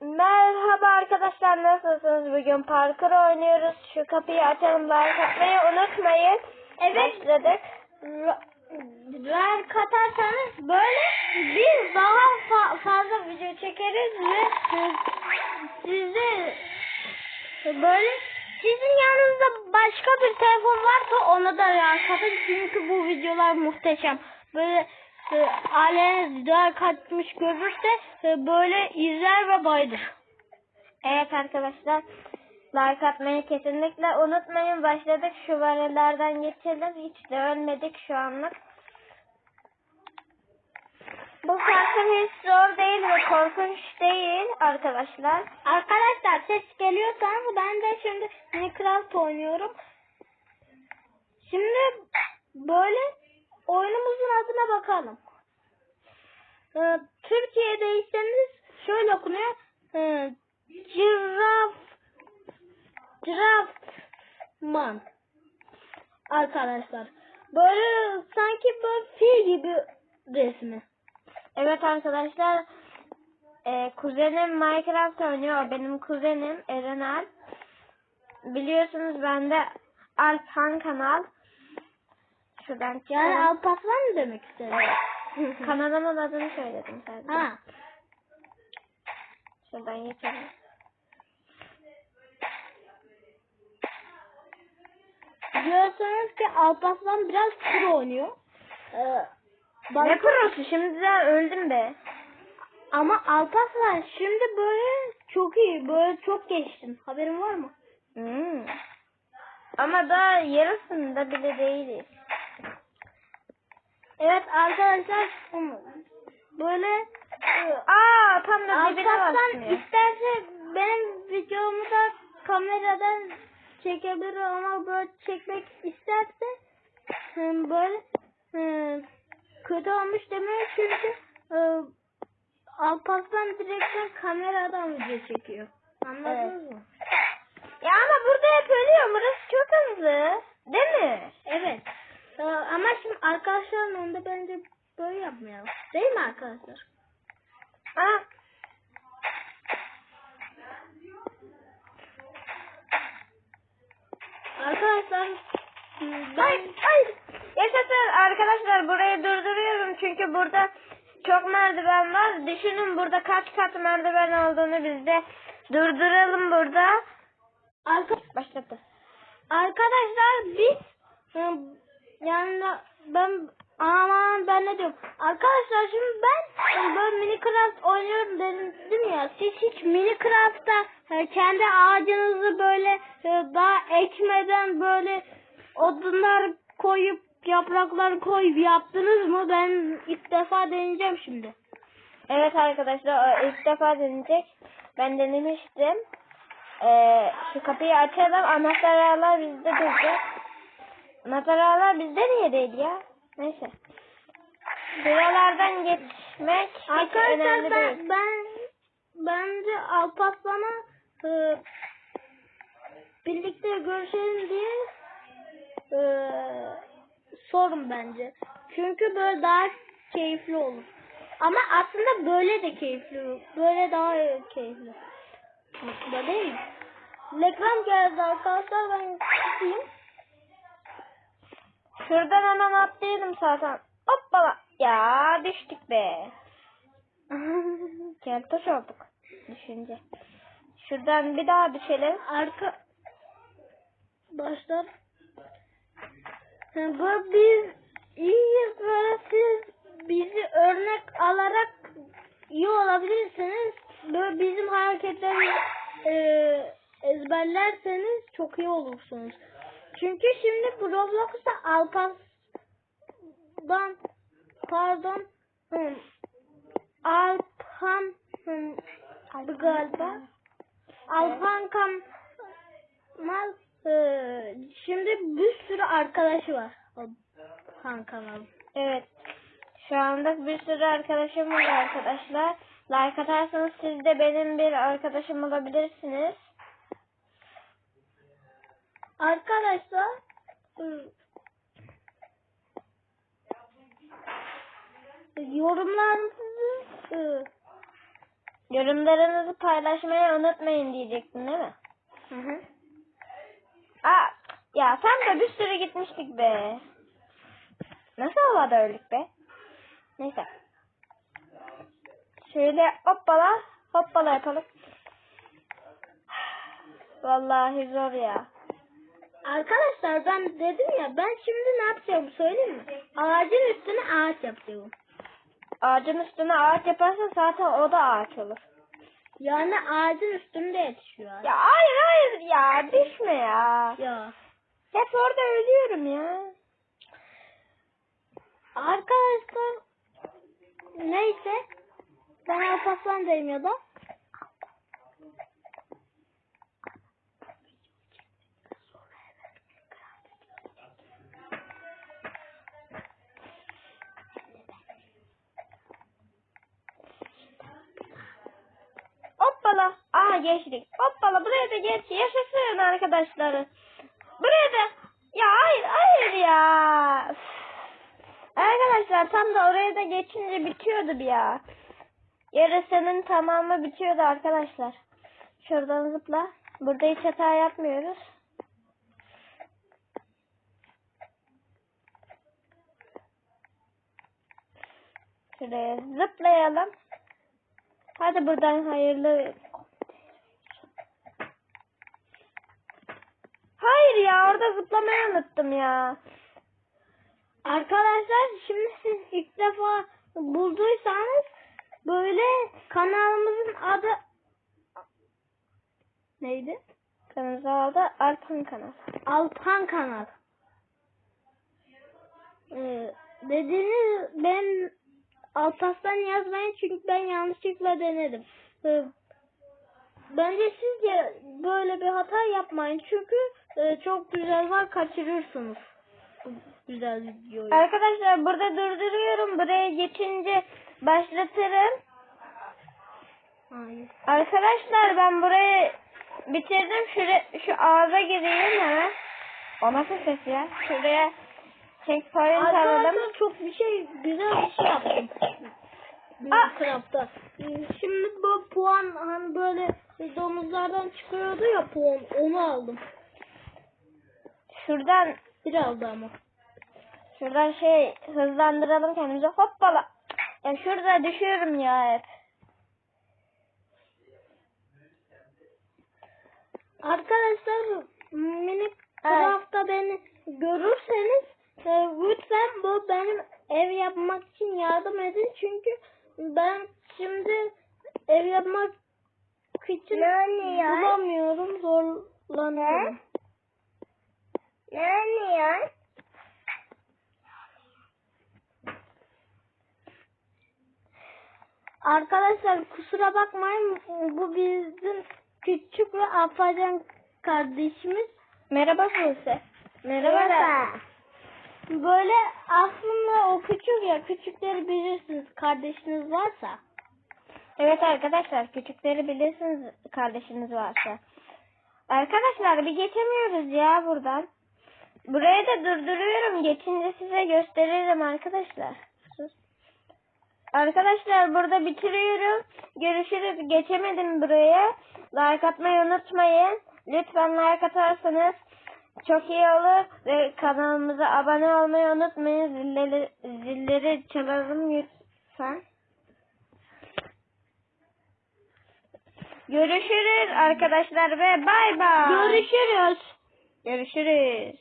Merhaba arkadaşlar nasılsınız? Bugün parkur oynuyoruz. Şu kapıyı açalım like atmayı unutmayın. Evet. Başladık. like atarsanız böyle biz daha fa- fazla video çekeriz ve size böyle sizin yanınızda başka bir telefon varsa ona da like çünkü bu videolar muhteşem. Böyle e, aileniz like atmış görürse e, böyle izler ve bayılır. Evet arkadaşlar like atmayı kesinlikle unutmayın. Başladık. Şu varillerden geçelim. Hiç de ölmedik şu anlık. Bu parkur hiç zor değil ve korkunç değil arkadaşlar. Arkadaşlar ses geliyorsanız ben de şimdi Minecraft oynuyorum. Şimdi böyle oyunumuzun adına bakalım. Ee, Türkiye'deyseniz şöyle okunuyor. Ee, Giraf Girafman Arkadaşlar. Böyle sanki böyle fil gibi resmi. Evet arkadaşlar e, kuzenim Minecraft oynuyor. Benim kuzenim Eren Alp. Biliyorsunuz bende Alphan kanal. Şuradan Yani çıkalım. Alparslan mı demek istedim? Kanalımın adını söyledim sadece. ha. Şuradan geçelim. Diyorsanız ki Alparslan biraz pro oynuyor. Ee, bak- Ne prosu şimdiden öldüm be. Ama Alparslan şimdi böyle çok iyi. Böyle çok geçtin. Haberin var mı? Hmm. Ama daha yarısında bile değiliz. Evet arkadaşlar böyle e, Aa tam da dibine basmıyor. isterse benim videomu da kameradan çekebilir ama böyle çekmek isterse e, böyle e, kötü olmuş demiyor çünkü Alparslan direkten kameradan video çekiyor. Anladınız mı? Ya ama burada hep ölüyor. Burası çok hızlı. Değil mi? Evet. E, ama şimdi arkadaşların önünde bence böyle yapmayalım. Değil mi arkadaşlar? Aa. Arkadaşlar ben Ay, ay. Yaşasın arkadaşlar burayı durduruyorum çünkü burada çok merdiven var. Düşünün burada kaç kat merdiven olduğunu biz de durduralım burada. Arka, Başladı. arkadaşlar biz yani ben aman ben ne diyorum arkadaşlar şimdi ben böyle Minecraft oynuyorum dedim ya siz hiç Minecraft'ta kendi ağacınızı böyle daha ekmeden böyle odunlar koyup yapraklar koyup yaptınız mı ben ilk defa deneyeceğim şimdi. Evet arkadaşlar ilk defa deneyecek. Ben denemiştim. Ee, şu kapıyı açalım. Anahtar ağlar bizde duracak. Anahtar ağlar bizde niye değil ya? Neyse. Buralardan geçmek hiç önemli ben, değil. ben bence Alparslan'a e, birlikte görüşelim diye e, sorun bence. Çünkü böyle daha keyifli olur. Ama aslında böyle de keyifli olur. Böyle daha keyifli. Aslında değil mi? Reklam geldi arkadaşlar ben gideyim. Şuradan hemen atlayalım zaten. Hoppala. Ya düştük be. Keltoş olduk. Düşünce. Şuradan bir daha düşelim. Arka başlar. Bu biz iyiyiz böyle siz bizi örnek alarak iyi olabilirsiniz. Böyle bizim hareketlerimizi e, ezberlerseniz çok iyi olursunuz. Çünkü şimdi Roblox'ta Alparslan pardon hı, Alpan bu galiba Alpan Kamal e, şimdi bir sürü arkadaşı var. Alpan Kamal. Evet. Şu anda bir sürü arkadaşım var arkadaşlar. Like atarsanız siz de benim bir arkadaşım olabilirsiniz. Arkadaşlar e, yorumlarınızı e, Yorumlarınızı paylaşmayı unutmayın diyecektin değil mi? Hı hı. Aa, ya sen de bir sürü gitmiştik be. Nasıl havada öldük be? Neyse. Şöyle hoppala hoppala yapalım. Vallahi zor ya. Arkadaşlar ben dedim ya ben şimdi ne yapacağım söyleyeyim mi? Ağacın üstüne ağaç yapıyorum. Ağacın üstüne ağaç yaparsan zaten o da ağaç olur. Yani ağacın üstünde yetişiyor. Ya hayır hayır ya düşme ya. Ya. Hep orada ölüyorum ya. Arkadaşlar neyse ben Alparslan'dayım ya da. Hoppala. Aa geçtik. Hoppala buraya da geç. Yaşasın arkadaşları. Buraya da. Ya hayır hayır ya. Arkadaşlar tam da oraya da geçince bitiyordu bir ya. Yarısının tamamı bitiyordu arkadaşlar. Şuradan zıpla. Burada hiç hata yapmıyoruz. Şuraya zıplayalım. Hadi buradan hayırlı. Hayır ya orada zıplamayı unuttum ya. Arkadaşlar şimdi siz ilk defa bulduysanız böyle kanalımızın adı neydi? Kanalda Alpan kanal. Alpan kanal. Ee, dediğiniz ben Alparslan yazmayın çünkü ben yanlışlıkla denedim. Ee, bence siz de böyle bir hata yapmayın çünkü e, çok güzel var kaçırırsınız. Güzel videoyu. Arkadaşlar burada durduruyorum. Buraya geçince başlatırım. Hayır. Arkadaşlar ben burayı bitirdim. Şuraya, şu ağza gireyim hemen. O nasıl ses ya? Şuraya checkpoint alalım. Çok bir şey güzel bir şey yaptım. Ah! Minecraft'ta. Ee, Şimdi bu puan hani böyle domuzlardan çıkıyordu ya puan onu aldım. Şuradan Biraz da ama. Şuradan şey hızlandıralım kendimizi. Hoppala. Ya şurada düşüyorum ya hep. Arkadaşlar Minecraft'ta beni görürseniz e, lütfen bu benim ev yapmak için yardım edin çünkü ben şimdi ev yapmak için bulamıyorum zorlanıyorum. Ne oluyor? Arkadaşlar kusura bakmayın bu bizim küçük ve afacan kardeşimiz. Merhaba Buse. Merhaba. Böyle aslında o küçük ya küçükleri bilirsiniz kardeşiniz varsa. Evet arkadaşlar küçükleri bilirsiniz kardeşiniz varsa. Arkadaşlar bir geçemiyoruz ya buradan. Buraya da durduruyorum. Geçince size gösteririm arkadaşlar. Sus. Arkadaşlar burada bitiriyorum. Görüşürüz. Geçemedim buraya. Like atmayı unutmayın. Lütfen like atarsanız çok iyi olur. Ve kanalımıza abone olmayı unutmayın. Zilleri, zilleri çalalım lütfen. Görüşürüz arkadaşlar ve bay bay. Görüşürüz. Görüşürüz.